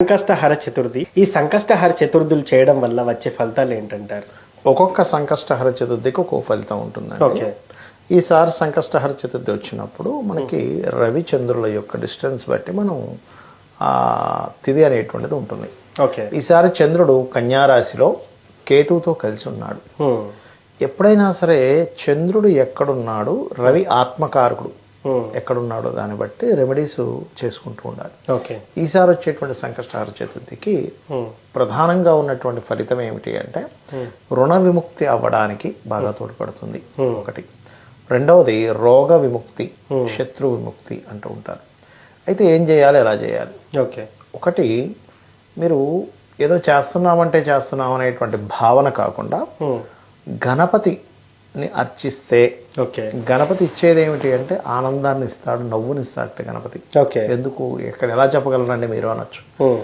సంకష్టహర చతుర్థి. ఈ సంకష్టహర చతుర్థులు చేయడం వల్ల వచ్చే ఫలితాలు ఏంటంటారు? ఒక్కొక్క సంకష్టహర చతుర్థికి ఒక్కొక్క ఫలితం ఉంటుందండి. ఓకే. ఈసారి సంకష్టహర చతుర్థి వచ్చినప్పుడు మనకి రవి చంద్రుల యొక్క డిస్టెన్స్ బట్టి మనం ఆ తిథి అనేటువంటిది ఉంటుంది. ఓకే. ఈసారి చంద్రుడు కన్యారాశిలో కేతువుతో కలిసి ఉన్నాడు. ఎప్పుడైనా సరే చంద్రుడు ఎక్కడున్నాడు? రవి ఆత్మకారకుడు. ఎక్కడున్నాడో దాన్ని బట్టి రెమెడీస్ చేసుకుంటూ ఉండాలి. ఓకే ఈసారి వచ్చేటువంటి సంకష్టహార చతుర్థికి హ్మ్. ప్రధానంగా ఉన్నటువంటి ఫలితం ఏమిటి అంటే రుణ విముక్తి అవ్వడానికి బాగా తోడ్పడుతుంది ఒకటి. రెండవది రోగ విముక్తి శత్రు విముక్తి అంటూ ఉంటారు. అయితే ఏం చేయాలి? ఎలా చేయాలి? ఓకే ఒకటి మీరు ఏదో చేస్తున్నామంటే చేస్తున్నాం అనేటువంటి భావన కాకుండా హ్మ్. గణపతిని అర్చిస్తే ఓకే. గణపతి ఇచ్చేది ఏమిటి అంటే ఆనందాన్ని ఇస్తాడు నవ్వుని ఇస్తాడు గణపతి. ఓకే. ఎందుకు? ఇక్కడ ఎలా చెప్పగలరండి మీరు అనొచ్చు.